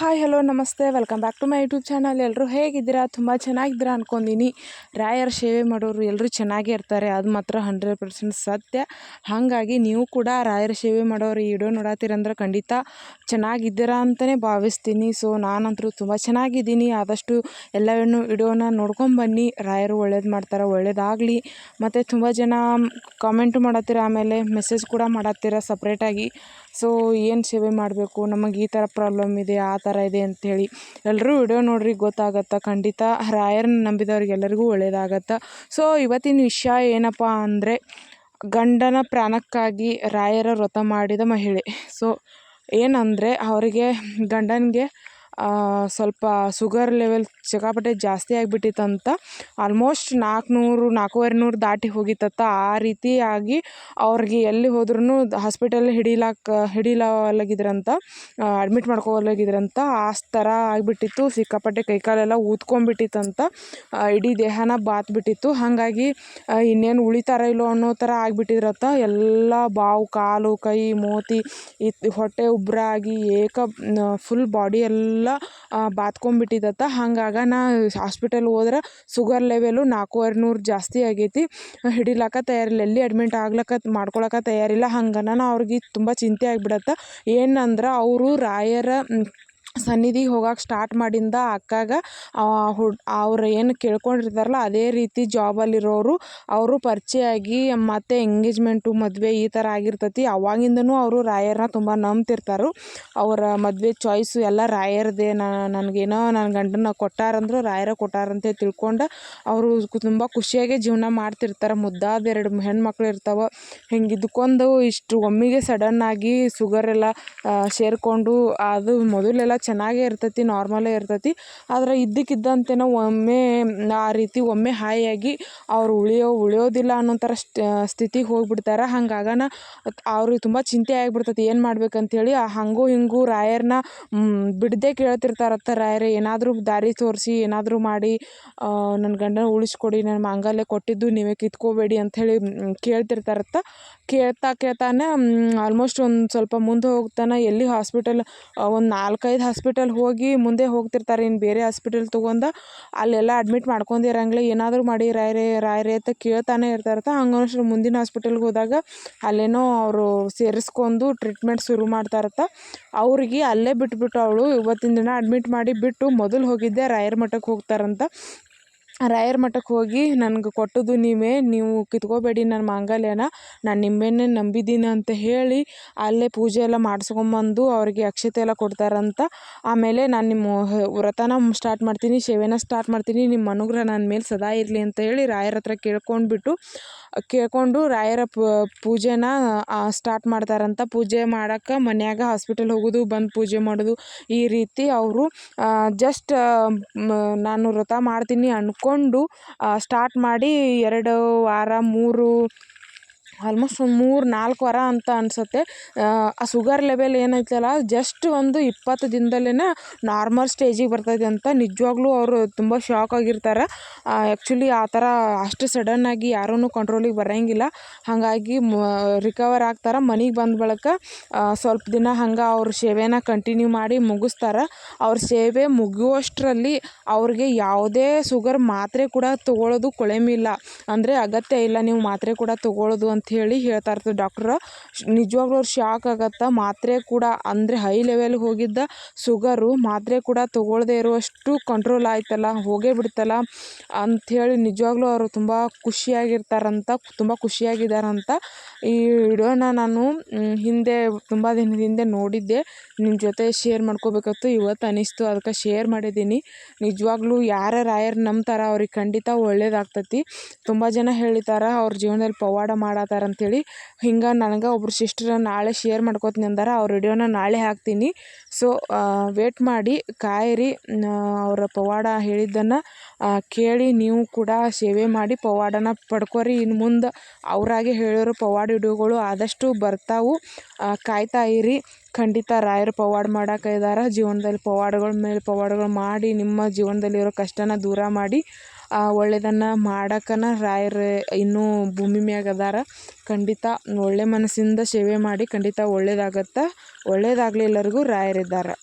Hi hello namaste. Welcome back to my YouTube channel ಎಲ್ಲರೂ ಹೇಗಿದ್ದೀರಾ? ತುಂಬ ಚೆನ್ನಾಗಿದ್ದೀರಾ ಅಂದ್ಕೊಂಡಿನಿ ರಾಯರ ಸೇವೆ ಮಾಡೋರು ಎಲ್ಲರೂ ಚೆನ್ನಾಗೇ ಇರ್ತಾರೆ. ಅದು ಮಾತ್ರ ಹಂಡ್ರೆಡ್ ಪರ್ಸೆಂಟ್ ಸತ್ಯ. ಹಾಗಾಗಿ ನೀವು ಕೂಡ ರಾಯರ ಸೇವೆ ಮಾಡೋರು ಈ ವಿಡಿಯೋ ನೋಡತ್ತೀರಂದ್ರೆ ಖಂಡಿತ ಚೆನ್ನಾಗಿದ್ದೀರಾ ಅಂತಲೇ ಭಾವಿಸ್ತೀನಿ. ಸೊ ನಾನಂತರೂ ತುಂಬ ಚೆನ್ನಾಗಿದ್ದೀನಿ. ಆದಷ್ಟು ಎಲ್ಲವನ್ನು ವಿಡಿಯೋನ ನೋಡ್ಕೊಂಬನ್ನಿ ರಾಯರು ಒಳ್ಳೇದು ಮಾಡ್ತಾರೆ, ಒಳ್ಳೇದಾಗಲಿ. ಮತ್ತು ತುಂಬ ಜನ ಕಾಮೆಂಟು ಮಾಡತ್ತೀರ ಆಮೇಲೆ ಮೆಸೇಜ್ ಕೂಡ ಮಾಡತ್ತೀರ ಸಪ್ರೇಟಾಗಿ ಸೊ ಏನು ಸೇವೆ ಮಾಡಬೇಕು? ನಮಗೆ ಈ ಥರ ಪ್ರಾಬ್ಲಮ್ ಇದೆ, ಆ ಥರ ಇದೆ ಅಂಥೇಳಿ ಎಲ್ಲರೂ ವಿಡಿಯೋ ನೋಡ್ರಿ, ಗೊತ್ತಾಗತ್ತೆ. ಖಂಡಿತ ರಾಯರನ್ನ ನಂಬಿದವ್ರಿಗೆಲ್ಲರಿಗೂ ಎಲ್ಲರಿಗೂ ಒಳ್ಳೇದಾಗತ್ತೆ. ಸೊ ಇವತ್ತಿನ ವಿಷಯ ಏನಪ್ಪ ಅಂದರೆ, ಗಂಡನ ಪ್ರಾಣಕ್ಕಾಗಿ ರಾಯರ ವ್ರತ ಮಾಡಿದ ಮಹಿಳೆ. ಸೊ ಏನಂದರೆ, ಅವರಿಗೆ ಗಂಡನಿಗೆ ಸ್ವಲ್ಪ ಸುಗರ್ ಲೆವೆಲ್ ಸಿಕ್ಕಾಪಟ್ಟೆ ಜಾಸ್ತಿ ಆಗಿಬಿಟ್ಟಿತ್ತಂತ. ಆಲ್ಮೋಸ್ಟ್ ನಾಲ್ಕುನೂರು ನಾಲ್ಕೂವರೆ ನೂರು ದಾಟಿ ಹೋಗಿತ್ತಂತ. ಆ ರೀತಿಯಾಗಿ ಅವ್ರಿಗೆ ಎಲ್ಲಿ ಹೋದ್ರೂ ಹಾಸ್ಪಿಟಲ್ ಹಿಡಿಲಾಕ ಹಿಡೀಲಾಗಿದ್ರಂತ ಅಡ್ಮಿಟ್ ಮಾಡ್ಕೊಲಾಗಿದ್ರಂತ ಆ ಥರ ಆಗಿಬಿಟ್ಟಿತ್ತು. ಸಿಕ್ಕಾಪಟ್ಟೆ ಕೈಕಾಲೆಲ್ಲ ಊದ್ಕೊಂಡ್ಬಿಟ್ಟಿತ್ತಂತ. ಇಡೀ ದೇಹನ ಬಾತ್ಬಿಟ್ಟಿತ್ತು ಹಾಗಾಗಿ ಇನ್ನೇನು ಉಳಿತಾರ ಇಲ್ಲೋ ಅನ್ನೋ ಥರ ಆಗಿಬಿಟ್ಟಿದ್ರತ್ತ ಎಲ್ಲ ಬಾವು, ಕಾಲು, ಕೈ, ಮೋತಿ ಈ ಹೊಟ್ಟೆ ಉಬ್ಬರಾಗಿ ಏಕ ಫುಲ್ ಬಾಡಿ ಎಲ್ಲ ಬಾತ್ಕೊಂಬಿಟ್ಟಿದತ್ತ ಹಂಗಾಗ ನಾ ಹಾಸ್ಪಿಟಲ್ ಹೋದ್ರೆ ಸುಗರ್ ಲೆವೆಲು ನಾಲ್ಕೂವರೆ ನೂರು ಜಾಸ್ತಿ ಆಗೈತಿ. ಹಿಡಿಲಾಕ ತಯಾರಿಲ್ಲ, ಎಲ್ಲಿ ಅಡ್ಮಿಟ್ ಆಗ್ಲಕ್ಕ ಮಾಡ್ಕೊಳಕ್ಕೆ ತಯಾರಿಲ್ಲ. ಹಂಗನ ಅವ್ರಿಗೆ ತುಂಬ ಚಿಂತೆ ಆಗ್ಬಿಡತ್ತೆ. ಏನಂದ್ರೆ, ಅವರು ರಾಯರ ಸನ್ನಿಧಿಗೆ ಹೋಗಕ್ಕೆ ಸ್ಟಾರ್ಟ್ ಮಾಡಿಂದ ಅಕ್ಕಾಗ ಹುಡ್, ಅವ್ರು ಏನು ಕೇಳ್ಕೊಂಡಿರ್ತಾರಲ್ಲ, ಅದೇ ರೀತಿ ಜಾಬಲ್ಲಿರೋರು ಅವರು ಪರಿಚಯ ಆಗಿ ಮತ್ತು ಎಂಗೇಜ್ಮೆಂಟು ಮದುವೆ ಈ ಥರ ಆಗಿರ್ತೈತಿ. ಅವಾಗಿಂದನು ಅವರು ರಾಯರನ್ನ ತುಂಬ ನಂಬ್ತಿರ್ತಾರೆ. ಅವರ ಮದುವೆ ಚಾಯ್ಸು ಎಲ್ಲ ರಾಯರದೇ. ನನಗೇನೋ ನನ್ನ ಗಂಡನ ಕೊಟ್ಟಾರಂದ್ರೆ ರಾಯರ ಕೊಟ್ಟಾರಂತ ತಿಳ್ಕೊಂಡು ಅವರು ತುಂಬ ಖುಷಿಯಾಗಿ ಜೀವನ ಮಾಡ್ತಿರ್ತಾರೆ. ಮುದ್ದಾದ ಎರಡು ಹೆಣ್ಮಕ್ಳು ಇರ್ತಾವೆ. ಹಿಂಗೆ ಇದ್ಕೊಂಡು ಇಷ್ಟು ಒಮ್ಮಿಗೆ ಸಡನ್ನಾಗಿ ಶುಗರ್ ಎಲ್ಲ ಸೇರಿಕೊಂಡು, ಅದು ಮೊದಲೆಲ್ಲ ಚೆನ್ನಾಗೇ ಇರ್ತೈತಿ, ನಾರ್ಮಲೇ ಇರ್ತೈತಿ. ಆದ್ರೆ ಇದ್ದಕ್ಕಿದ್ದಂತೆಯೇ ಒಮ್ಮೆ, ಆ ರೀತಿ ಒಮ್ಮೆ ಹಾಯಾಗಿ ಅವ್ರು ಉಳಿಯೋ, ಉಳಿಯೋದಿಲ್ಲ ಅನ್ನೋ ಥರ ಸ್ಥಿತಿಗೆ ಹೋಗ್ಬಿಡ್ತಾರೆ. ಹಂಗಾಗನ ಅವ್ರಿಗೆ ತುಂಬ ಚಿಂತೆ ಆಗಿಬಿಡ್ತೈತಿ, ಏನು ಮಾಡ್ಬೇಕಂತೇಳಿ. ಹಂಗೂ ಹಿಂಗೂ ರಾಯರನ್ನ ಬಿಡದೆ ಕೇಳ್ತಿರ್ತಾರತ್ತ ರಾಯರೇ, ಏನಾದರೂ ದಾರಿ ತೋರಿಸಿ, ಏನಾದರೂ ಮಾಡಿ ನನ್ನ ಗಂಡನ ಉಳಿಸ್ಕೊಡಿ ನನ್ನ ಮಾಂಗಲ್ಯ ಕೊಟ್ಟಿದ್ದು, ನೀವೇ ಕಿತ್ಕೋಬೇಡಿ ಅಂಥೇಳಿ ಕೇಳ್ತಿರ್ತಾರತ್ತ ಕೇಳ್ತಾ ಕೇಳ್ತಾನೆ ಆಲ್ಮೋಸ್ಟ್ ಒಂದು ಸ್ವಲ್ಪ ಮುಂದೆ ಹೋಗ್ತಾನೆ. ಎಲ್ಲಿ ಹಾಸ್ಪಿಟಲ್ ಒಂದು ನಾಲ್ಕೈದು ಹಾಸ್ಪಿಟಲ್ ಹೋಗಿ ಮುಂದೆ ಹೋಗ್ತಿರ್ತಾರೆ ಇನ್ನು ಬೇರೆ ಹಾಸ್ಪಿಟಲ್ ತೊಗೊಂಡು ಅಲ್ಲೆಲ್ಲ ಅಡ್ಮಿಟ್ ಮಾಡ್ಕೊಂಡಿರಂಗಿಲ್ಲ ಏನಾದರೂ ಮಾಡಿ ರಾಯರೇ ರಾಯರೇ ಅಂತ ಕೇಳ್ತಾನೆ ಇರ್ತಾರತ್ತ ಹಂಗಷ್ಟು ಮುಂದಿನ ಹಾಸ್ಪಿಟಲ್ಗೆ ಹೋದಾಗ ಅಲ್ಲೇನೋ ಅವರು ಸೇರಿಸ್ಕೊಂಡು ಟ್ರೀಟ್ಮೆಂಟ್ ಶುರು ಮಾಡ್ತಾರತ್ತ ಅವ್ರಿಗೆ ಅಲ್ಲೇ ಬಿಟ್ಬಿಟ್ಟು ಅವಳು ಇವತ್ತಿನ ದಿನ ಅಡ್ಮಿಟ್ ಮಾಡಿ ಬಿಟ್ಟು ಮೊದಲು ಹೋಗಿದ್ದೆ ರಾಯರ ಮಠಕ್ಕೆ ಹೋಗ್ತಾರಂತ. ರಾಯರ ಮಠಕ್ಕೆ ಹೋಗಿ ನನ್ಗೆ ಕೊಟ್ಟದ್ದು ನೀವೇ, ನೀವು ಕಿತ್ಕೋಬೇಡಿ ನನ್ನ ಮಾಂಗಲ್ಯನ, ನಾನು ನಿಮ್ಮನ್ನೇ ನಂಬಿದ್ದೀನಿ ಅಂತ ಹೇಳಿ ಅಲ್ಲೇ ಪೂಜೆ ಎಲ್ಲ ಮಾಡಿಸ್ಕೊಂಬಂದು ಅವ್ರಿಗೆ ಅಕ್ಷತೆ ಎಲ್ಲ ಕೊಡ್ತಾರಂತ. ಆಮೇಲೆ ನಾನು ನಿಮ್ಮ ವ್ರತನ ಸ್ಟಾರ್ಟ್ ಮಾಡ್ತೀನಿ, ಸೇವೆನ ಸ್ಟಾರ್ಟ್ ಮಾಡ್ತೀನಿ, ನಿಮ್ಮ ಅನುಗ್ರಹ ನನ್ನ ಮೇಲೆ ಸದಾ ಇರಲಿ ಅಂತ ಹೇಳಿ ರಾಯರ ಹತ್ರ ಕೇಳ್ಕೊಂಡ್ಬಿಟ್ಟು, ಕೇಳ್ಕೊಂಡು ರಾಯರ ಪೂಜೆನ ಸ್ಟಾರ್ಟ್ ಮಾಡ್ತಾರಂತ. ಪೂಜೆ ಮಾಡೋಕ್ಕೆ ಮನ್ಯಾಗ ಹಾಸ್ಪಿಟಲ್ ಹೋಗೋದು, ಬಂದು ಪೂಜೆ ಮಾಡೋದು, ಈ ರೀತಿ ಅವರು ಜಸ್ಟ್ ನಾನು ವ್ರತ ಮಾಡ್ತೀನಿ ಅಂದ್ಕೊಂಡು ಸ್ಟಾರ್ಟ್ ಮಾಡಿ ಎರಡು ವಾರ ಮೂರು ಆಲ್ಮೋಸ್ಟ್ ಒಂದು ಮೂರು, ನಾಲ್ಕು ವಾರ ಅಂತ ಅನಿಸುತ್ತೆ. ಆ ಸುಗರ್ ಲೆವೆಲ್ ಏನೈತಲ್ಲ ಜಸ್ಟ್ ಒಂದು ಇಪ್ಪತ್ತು ದಿನದಲ್ಲೇ ನಾರ್ಮಲ್ ಸ್ಟೇಜಿಗೆ ಬರ್ತೈತೆ ಅಂತ ನಿಜವಾಗ್ಲೂ ಅವರು ತುಂಬ ಶಾಕ್ ಆಗಿರ್ತಾರೆ. ಆ್ಯಕ್ಚುಲಿ ಆ ಥರ ಅಷ್ಟು ಸಡನ್ನಾಗಿ ಯಾರೂ ಕಂಟ್ರೋಲಿಗೆ ಬರೋಂಗಿಲ್ಲ. ಹಾಗಾಗಿ ಮ ರಿಕವರ್ ಆಗ್ತಾರೆ. ಮನೆಗೆ ಬಂದ ಬಳಿಕ ಸ್ವಲ್ಪ ದಿನ ಹಂಗೆ ಅವ್ರ ಸೇವೆನ ಕಂಟಿನ್ಯೂ ಮಾಡಿ ಮುಗಿಸ್ತಾರೆ. ಅವ್ರ ಸೇವೆ ಮುಗಿಯುವಷ್ಟರಲ್ಲಿ ಅವ್ರಿಗೆ ಯಾವುದೇ ಸುಗರ್ ಮಾತ್ರೆ ಕೂಡ ತೊಗೊಳ್ಳೋದು ಕೊಳೆಮಿಲ್ಲ. ಅಂದರೆ ಅಗತ್ಯ ಇಲ್ಲ, ನೀವು ಮಾತ್ರೆ ಕೂಡ ತೊಗೊಳ್ಳೋದು ಅಂತ ಹೇಳಿ ಹೇಳ್ತಾ ಇರ್ತದೆ ಡಾಕ್ಟ್ರ. ನಿಜವಾಗ್ಲೂ ಅವ್ರು ಶಾಕ್ ಆಗತ್ತೆ? ಮಾತ್ರೆ ಕೂಡ ಅಂದರೆ ಹೈ ಲೆವೆಲ್ಗೆ ಹೋಗಿದ್ದ ಸುಗರು ಮಾತ್ರೆ ಕೂಡ ತೊಗೊಳ್ದೆ ಇರುವಷ್ಟು ಕಂಟ್ರೋಲ್ ಆಯ್ತಲ್ಲ, ಹೋಗೇ ಬಿಡ್ತಲ್ಲ ಅಂಥೇಳಿ ನಿಜವಾಗ್ಲೂ ಅವರು ತುಂಬ ಖುಷಿಯಾಗಿರ್ತಾರಂತ, ತುಂಬ ಖುಷಿಯಾಗಿದ್ದಾರಂತ ಈ ವಿಡಿಯೋನ ನಾನು ಹಿಂದೆ, ತುಂಬ ದಿನದ ಹಿಂದೆ ನೋಡಿದ್ದೆ. ನಿಮ್ಮ ಜೊತೆ ಶೇರ್ ಮಾಡ್ಕೋಬೇಕತ್ತು, ಇವತ್ತು ಅನಿಸ್ತು ಅದಕ್ಕೆ ಶೇರ್ ಮಾಡಿದ್ದೀನಿ. ನಿಜವಾಗ್ಲೂ ಯಾರ ರಾಯರು ನಂಬ್ತಾರ ಅವ್ರಿಗೆ ಖಂಡಿತ ಒಳ್ಳೇದಾಗ್ತತಿ. ತುಂಬ ಜನ ಹೇಳ್ತಾರೆ, ಅವ್ರ ಜೀವನದಲ್ಲಿ ಪವಾಡ ಮಾಡತ್ತಾರ ಅಂಥೇಳಿ ಹಿಂಗೆ ನನಗೆ ಒಬ್ರು ಸಿಸ್ಟರ್ ನಾಳೆ ಶೇರ್ ಮಾಡ್ಕೊತೀನಿ ಅಂದಾರ. ಅವ್ರ ವಿಡಿಯೋನ ನಾಳೆ ಹಾಕ್ತೀನಿ. ಸೊ ವೇಟ್ ಮಾಡಿ, ಕಾಯಿರಿ ಅವರ ಪವಾಡ ಹೇಳಿದ್ದನ್ನು ಕೇಳಿ ನೀವು ಕೂಡ ಸೇವೆ ಮಾಡಿ ಪವಾಡನ ಪಡ್ಕೊರಿ. ಇನ್ನು ಮುಂದೆ ಅವರಾಗೆ ಹೇಳೋರು ಪವಾಡ ವಿಡಿಯೋಗಳು ಆದಷ್ಟು ಬರ್ತಾವು. ಕಾಯ್ತಾ ಇರಿ. ಖಂಡಿತ ರಾಯರು ಪವಾಡ ಮಾಡೋಕೆ ಇದ್ದಾರೆ ಜೀವನದಲ್ಲಿ ಪವಾಡಗಳ ಮೇಲೆ ಪವಾಡಗಳು ಮಾಡಿ, ನಿಮ್ಮ ಜೀವನದಲ್ಲಿರೋ ಕಷ್ಟನ ದೂರ ಮಾಡಿ. ಒಳ್ಳೆಯದನ್ನು ಮಾಡಕ್ಕನ ರಾಯರು ಇನ್ನೂ ಭೂಮಿ ಮ್ಯಾಗ ಅದಾರ. ಖಂಡಿತ ಒಳ್ಳೆ ಮನಸ್ಸಿಂದ ಸೇವೆ ಮಾಡಿ ಖಂಡಿತ ಒಳ್ಳೇದಾಗತ್ತೆ. ಒಳ್ಳೇದಾಗಲಿ ಎಲ್ಲರಿಗೂ ರಾಯರಿದ್ದಾರೆ